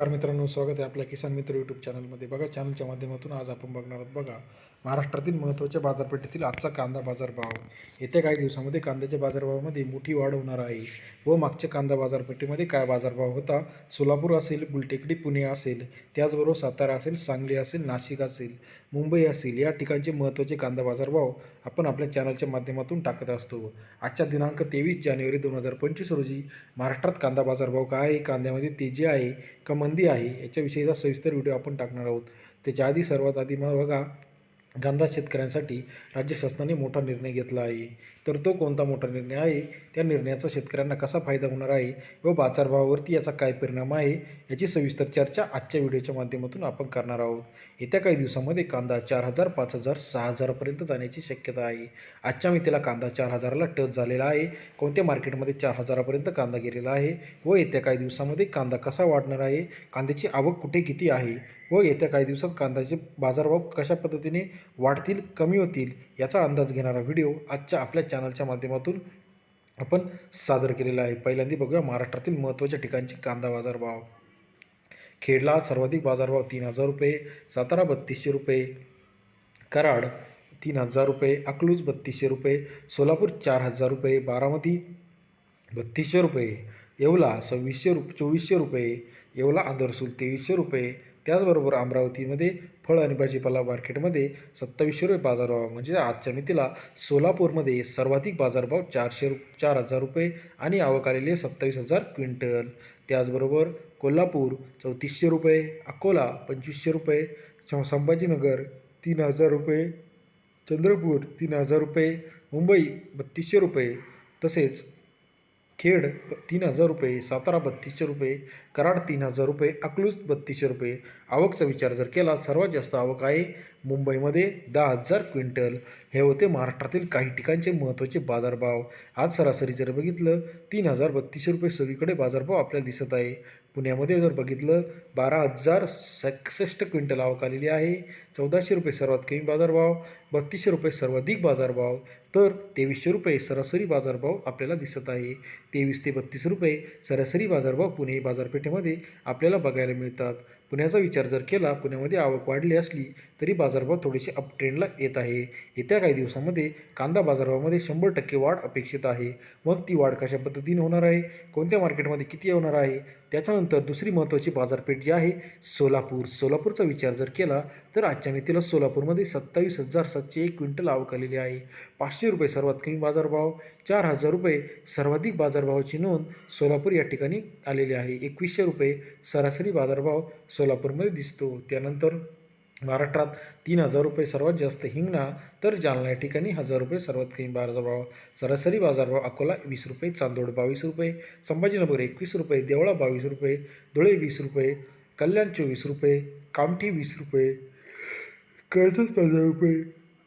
नमस्कार मित्रांनो स्वागत आहे आपल्या किसान मित्र यूट्यूब चॅनलमध्ये बघा चॅनलच्या माध्यमातून आज आपण बघणार आहोत बघा महाराष्ट्रातील महत्त्वाच्या बाजारपेठेतील आजचा कांदा बाजारभाव. येत्या काही दिवसामध्ये कांद्याच्या बाजारभावामध्ये मोठी वाढ होणार आहे व मागच्या कांदा बाजारपेठेमध्ये काय बाजारभाव होता सोलापूर असेल गुलटेकडी पुणे असेल त्याचबरोबर सातारा असेल सांगली असेल नाशिक असेल मुंबई असेल या ठिकाणचे महत्त्वाचे कांदा बाजारभाव आपण आपल्या चॅनलच्या माध्यमातून टाकत असतो. आजच्या दिनांक तेवीस जानेवारी दोन हजार पंचवीस रोजी महाराष्ट्रात कांदा बाजारभाव काय आहे? कांद्यामध्ये तेजी आहे. का मंदी आहे. याच्याविषयीचा सविस्तर व्हिडिओ आपण टाकणार आहोत. त्याच्या आधी सर्वात आधी मग बघा कांदा शेतकऱ्यांसाठी राज्य शासनाने मोठा निर्णय घेतला आहे. तर तो कोणता मोठा निर्णय आहे? त्या निर्णयाचा शेतकऱ्यांना कसा फायदा होणार आहे व बाजारभावावरती याचा काय परिणाम आहे याची सविस्तर चर्चा आजच्या व्हिडिओच्या माध्यमातून आपण करणार आहोत. येत्या काही दिवसामध्ये कांदा चार हजार पाच हजार सहा हजारापर्यंत जाण्याची शक्यता आहे. आजच्या मितीला कांदा चार हजाराला टच झालेला आहे. कोणत्या मार्केटमध्ये चार हजारापर्यंत कांदा गेलेला आहे व येत्या काही दिवसामध्ये कांदा कसा वाढणार आहे? कांद्याची आवक कुठे किती आहे? व येत्या काही दिवसात कांद्याचे बाजारभाव कशा पद्धतीने वाढतील कमी होतील याचा अंदाज घेणारा व्हिडिओ आजच्या आपल्या चॅनलच्या माध्यमातून आपण सादर केलेला आहे. पहिल्यांदा बघूया महाराष्ट्रातील महत्त्वाच्या ठिकाणचे कांदा बाजारभाव. खेडला सर्वाधिक बाजारभाव तीन हजार रुपये सातारा बत्तीसशे रुपये कराड तीन हजार रुपये अकलूज बत्तीसशे रुपये सोलापूर चार हजार रुपये बारामती बत्तीसशे रुपये येवला सव्वीसशे रुप चोवीसशे रुपये येवला आदरसूल तेवीसशे रुपये त्याचबरोबर अमरावतीमध्ये फळ आणि भाजीपाला मार्केटमध्ये सत्तावीसशे रुपये बाजारभाव म्हणजे आजच्या मितीला सोलापूरमध्ये सर्वाधिक बाजारभाव चारशे रु चार हजार रुपये आणि आवक आलेले सत्तावीस हजार क्विंटल. त्याचबरोबर कोल्हापूर चौतीसशे रुपये अकोला पंचवीसशे रुपये संभाजीनगर तीन हजार रुपये चंद्रपूर तीन हजार रुपये मुंबई बत्तीसशे रुपये तसेच खेड तीन हजार रुपये सातारा बत्तीसशे रुपये कराड तीन हजार रुपये अकलूज बत्तीसशे रुपये. आवकचा विचार जर केला सर्वात जास्त आवक आहे मुंबईमध्ये दहा हजार क्विंटल. हे होते महाराष्ट्रातील काही ठिकाणचे महत्त्वाचे बाजारभाव. आज सरासरी जर बघितलं तीन हजार बत्तीसशे रुपये सगळीकडे बाजारभाव आपल्याला दिसत आहे. पुण्यामध्ये जर बघितलं बारा हजार सहासष्ट क्विंटल आवक आलेली आहे. चौदाशे रुपये सर्वात कमी बाजारभाव. बत्तीसशे रुपये सर्वाधिक बाजारभाव तर तेवीसशे रुपये सरासरी बाजारभाव आपल्याला दिसत आहे. तेवीस ते बत्तीस रुपये सरासरी बाजारभाव पुणे बाजारपेठेमध्ये आपल्याला बघायला मिळतात. पुण्याचा विचार जर केला पुण्यामध्ये आवक वाढली असली तरी बाजारभाव थोडेसे अपट्रेंडला येत आहे. येत्या काही दिवसामध्ये कांदा बाजारभावामध्ये शंभर टक्के वाढ अपेक्षित आहे. मग ती वाढ कशा पद्धतीने होणार आहे? कोणत्या मार्केटमध्ये किती होणार आहे? त्याच्यानंतर दुसरी महत्त्वाची बाजारपेठ जी आहे सोलापूर. सोलापूरचा विचार जर केला तर आजच्या मितीला सोलापूरमध्ये सत्तावीस हजार सातशे एक क्विंटल आवक आलेली आहे. पाचशे रुपये सर्वात कमी बाजारभाव चार हजार रुपये सर्वाधिक बाजारभावाची नोंद सोलापूर या ठिकाणी आलेली आहे. एकवीसशे रुपये सरासरी बाजारभाव सोलापूरमध्ये दिसतो. त्यानंतर महाराष्ट्रात तीन हजार रुपये सर्वात जास्त हिंगणा तर जालना या ठिकाणी हजार रुपये सर्वात कमी बाजारभाव. सरासरी बाजारभाव अकोला वीस रुपये चांदोड बावीस रुपये संभाजीनगर एकवीस रुपये देवळा बावीस रुपये धुळे वीस रुपये कल्याण चोवीस रुपये कामठी वीस रुपये कर्जत पंधरा रुपये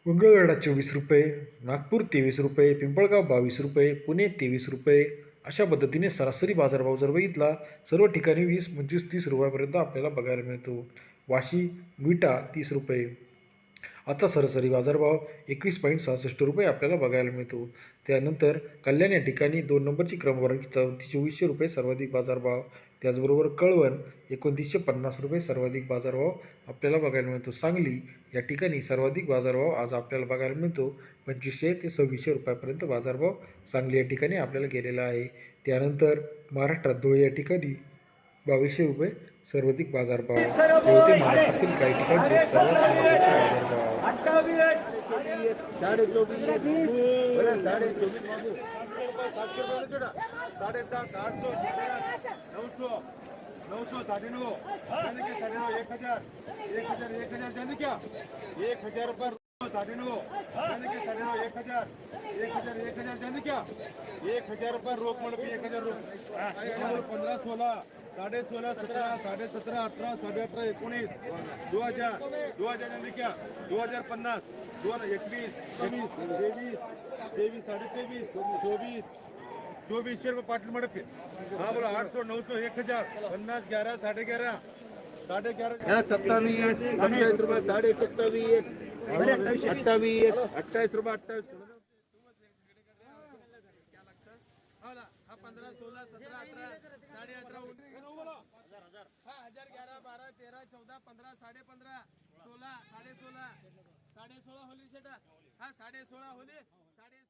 मंगळवेढा चोवीस रुपये नागपूर तेवीस रुपये पिंपळगाव बावीस रुपये पुणे तेवीस रुपये अशा पद्धतीने सरासरी बाजारभाव जर बघितला सर्व ठिकाणी वीस पंचवीस तीस रुपयापर्यंत आपल्याला बघायला मिळतो. वाशी विटा तीस रुपये. आजचा सरासरी बाजारभाव एकवीस पॉईंट सहासष्ट रुपये आपल्याला बघायला मिळतो. त्यानंतर कल्याण या ठिकाणी दोन नंबरची क्रमवारी चौथी चोवीसशे रुपये सर्वाधिक बाजारभाव त्याचबरोबर कळवण एकोणतीसशे पन्नास रुपये सर्वाधिक बाजारभाव आपल्याला बघायला मिळतो. सांगली या ठिकाणी सर्वाधिक बाजारभाव आज आपल्याला बघायला मिळतो. पंचवीसशे ते सव्वीसशे रुपयापर्यंत बाजारभाव सांगली या ठिकाणी आपल्याला गेलेला आहे. त्यानंतर महाराष्ट्रात धुळे या ठिकाणी बावीसशे रुपये सर्वाधिक बाजारभाव. होते महाराष्ट्रातील काही ठिकाणचे सर्वात महत्त्वाचे बाजारभाव साडे चोवीस साडे चोवीस बाबू सातशे रुपये जोडा साडेसात आठशे नऊशे नऊशे साडे नऊ साडे के साडे नऊ एक हजार एक हजार एक हजार जाने क्या एक हजार रुपये साडे नऊ जाने के साडे नऊ एक हजार एक हजार एक हजार जाने क्या एक हजार रुपये रोख म्हणून एक हजार रोख पंधरा सोळा साडे सोळा सतरा साडे सतरा अठरा साडे अठरा एकोणीस दो हजार दो हजार जाने क्या दो हजार पन्नास दोन एकवीस तेवीस तेवीस तेवीस साडे तेवीस चोवीस चोवीसशे रुपये पाटील मडप हा बोला आठ सौ नऊ सौ एक हजार पन्नास ग्यारह साडे ग्यारह साडे ग्यारह सत्तावीस सत्तावीस रुपये साडे सत्तावीस अठ्ठावीस. अठ्ठावीस रुपये अठ्ठावीस. हा पंधरा सोळा सतरा अठरा साडे अठरा तेरा चौदा पंधरा साडे पंधरा सोळा साडे सोळा साडे सोळा होली शेट हा साडे सोळा होली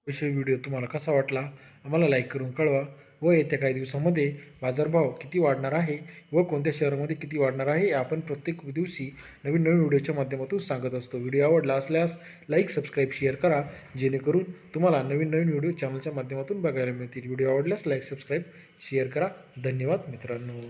विषयी व्हिडिओ तुम्हाला कसा वाटला? आम्हाला लाईक करून कळवा. व येत्या काही दिवसामध्ये बाजारभाव किती वाढणार आहे व कोणत्या शहरामध्ये किती वाढणार आहे हे आपण प्रत्येक दिवशी नवीन नवीन व्हिडिओच्या माध्यमातून सांगत असतो. व्हिडिओ आवडला असल्यास लाईक सबस्क्राईब शेअर करा. जेणेकरून तुम्हाला नवीन नवीन व्हिडिओ चॅनलच्या माध्यमातून बघायला मिळतील. व्हिडिओ आवडल्यास लाईक सबस्क्राईब शेअर करा. धन्यवाद मित्रांनो.